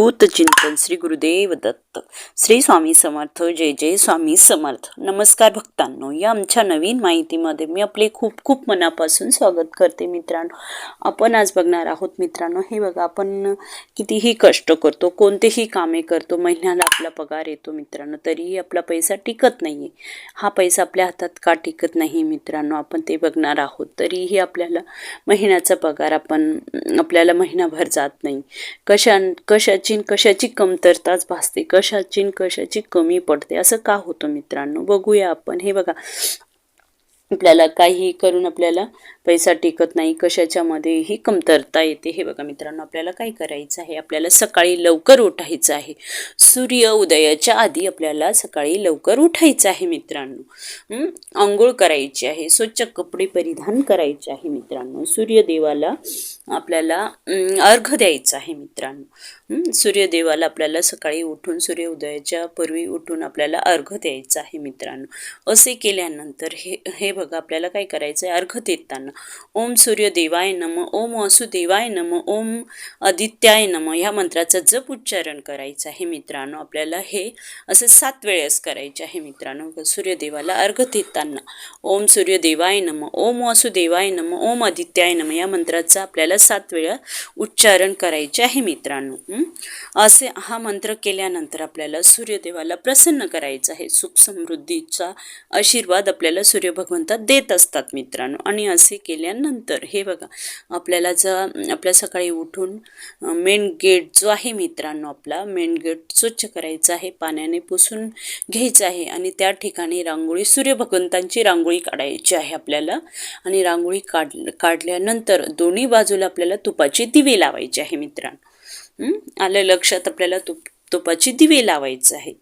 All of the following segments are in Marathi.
अवधूत चिंतन श्री गुरुदेव दत्त. श्री स्वामी समर्थ जय जय स्वामी समर्थ. नमस्कार भक्तांनो या आमच्या नवीन माहितीमध्ये मी आपले खूप खूप मनापासून स्वागत करते मित्रांनो. आपण आज बघणार आहोत मित्रांनो हे बघा आपण कितीही कष्ट करतो कोणतेही कामे करतो महिन्याला आपला पगार येतो मित्रांनो तरीही आपला पैसा टिकत नाही आहे हा पैसा आपल्या हातात का टिकत नाही मित्रांनो आपण ते बघणार आहोत. तरीही आपल्याला महिन्याचा पगार आपण आपल्याला महिनाभर जात नाही. कशा कशाची न कशाची कमतरताच भासते कशाची कशाची कमी पडते असं का होतं मित्रांनो? बघूया आपण. हे बघा आपल्याला काही करून आपल्याला पैसा टिकत नाही कशाच्यामध्येही कमतरता येते. हे बघा मित्रांनो आपल्याला काय करायचं आहे? आपल्याला सकाळी लवकर उठायचं आहे. सूर्य उदयाच्या आधी आपल्याला सकाळी लवकर उठायचं आहे मित्रांनो. आंघोळ करायची आहे स्वच्छ कपडे परिधान करायचे आहे मित्रांनो. सूर्यदेवाला आपल्याला अर्घ द्यायचं आहे मित्रांनो. सूर्यदेवाला आपल्याला सकाळी उठून सूर्य उदयाच्या पूर्वी उठून आपल्याला अर्घ द्यायचं आहे मित्रांनो. असे केल्यानंतर हे हे बघा आपल्याला काय करायचं आहे अर्घ देताना. ओम सूर्यदेवाय नम ओम वासुदेवाय नम ओम आदित्याय नम ह्या मंत्राचं जप उच्चारण करायचं आहे मित्रांनो. आपल्याला हे असं सात वेळेस करायचे आहे मित्रांनो. सूर्यदेवाला अर्घ देताना. ओम सूर्यदेवाय नम ओम वासुदेवाय नम ओम आदित्याय नम या मंत्राचा आपल्याला सात वेळा उच्चारण करायचे आहे मित्रांनो. असे हा मंत्र केल्यानंतर आपल्याला सूर्यदेवाला प्रसन्न करायचं आहे. सुख समृद्धीचा आशीर्वाद आपल्याला सूर्य सुद्धा देत असतात मित्रांनो. आणि असे केल्यानंतर हे बघा आपल्याला जर आपल्या सकाळी उठून मेन गेट जो आहे मित्रांनो आपला मेन गेट स्वच्छ करायचा आहे पाण्याने पुसून घ्यायचं आहे आणि त्या ठिकाणी रांगोळी सूर्यभगवंतांची रांगोळी काढायची आहे आपल्याला. आणि रांगोळी काढ काढल्यानंतर दोन्ही बाजूला आपल्याला तुपाची दिवे लावायची आहे मित्रांनो. आलं लक्षात आपल्याला तुप तुपाचे दिवे लावायचं आहे.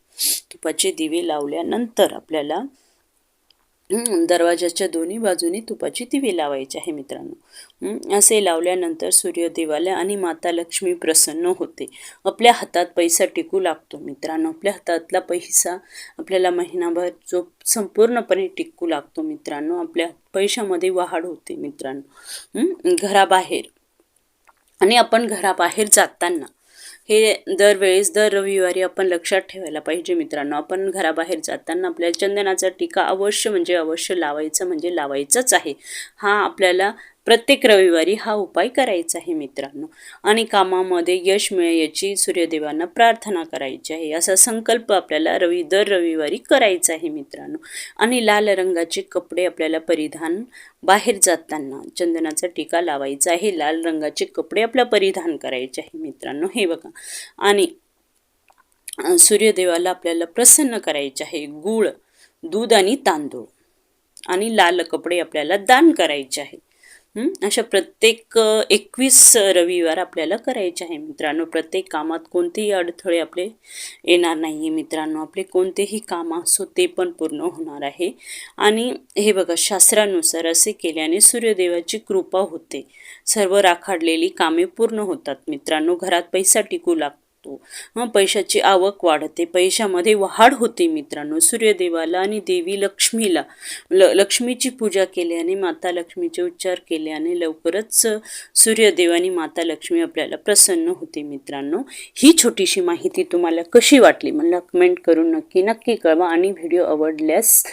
तुपाचे दिवे लावल्यानंतर आपल्याला दरवाजाच्या दोन्ही बाजूनी तुपाची दिवे लावायची आहे मित्रांनो. असे लावल्यानंतर सूर्यदेवाला आणि माता लक्ष्मी प्रसन्न होते. आपल्या हातात पैसा टिकू लागतो मित्रांनो. आपल्या हातातला पैसा आपल्याला महिनाभर जो संपूर्णपणे टिकू लागतो मित्रांनो. आपल्या पैशामध्ये वाढ होते मित्रांनो. घराबाहेर. आणि आपण घराबाहेर जाताना हे दरवेळेस दर रविवारी आपण लक्षात ठेवायला पाहिजे मित्रांनो. आपण घराबाहेर जाताना आपल्या चंदनाचा टीका अवश्य म्हणजे अवश्य लावायचं म्हणजे लावायचंच आहे. हा आपल्याला प्रत्येक रविवारी हा उपाय करायचा आहे मित्रांनो. आणि कामामध्ये यश मिळे याची सूर्यदेवांना प्रार्थना करायची आहे. असा संकल्प आपल्याला रवी दर रविवारी करायचा आहे मित्रांनो. आणि लाल रंगाचे कपडे आपल्याला परिधान बाहेर जाताना चंदनाचा टीका लावायचा आहे. लाल रंगाचे कपडे आपल्या परिधान करायचे आहे मित्रांनो. हे बघा. आणि सूर्यदेवाला आपल्याला प्रसन्न करायचे आहे. गूळ दूध आणि तांदूळ. आणि लाल कपडे आपल्याला दान करायचे आहेत अशा प्रत्येक एकवीस रविवार आपल्याला करायचे आहे मित्रांनो. प्रत्येक कामात कोणतेही अडथळे आपले येणार नाही आहे मित्रांनो. आपले कोणतेही काम असो ते पण पूर्ण होणार आहे. आणि हे बघा शास्त्रानुसार असे केल्याने सूर्यदेवाची कृपा होते. सर्व राखाडलेली कामे पूर्ण होतात मित्रांनो. घरात पैसा टिकू लागतो. हं पैशाची आवक वाढते. पैशामध्ये वाढ होते मित्रांनो. सूर्यदेवाला आणि देवी लक्ष्मीला. ल लक्ष्मीची पूजा केल्याने माता लक्ष्मीचे उच्चार केल्याने लवकरच सूर्यदेव आणि माता लक्ष्मी आपल्याला प्रसन्न होते मित्रांनो. ही छोटीशी माहिती तुम्हाला कशी वाटली? मला कमेंट करून नक्की नक्की कळवा आणि व्हिडिओ आवडल्यास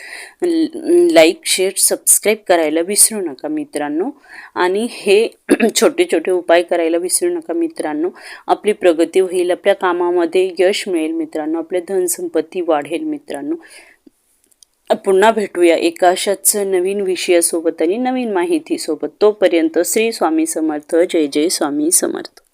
लाईक शेअर सबस्क्राईब करायला विसरू नका मित्रांनो. आणि हे छोटे छोटे उपाय करायला विसरू नका मित्रांनो. आपली प्रगती होईल आपल्या कामामध्ये यश मिळेल मित्रांनो आपल्या धनसंपत्ती वाढेल मित्रांनो. पुन्हा भेटूया एका अशाच नवीन विषयासोबत आणि नवीन माहितीसोबत. तोपर्यंत श्री स्वामी समर्थ. जय जय स्वामी समर्थ.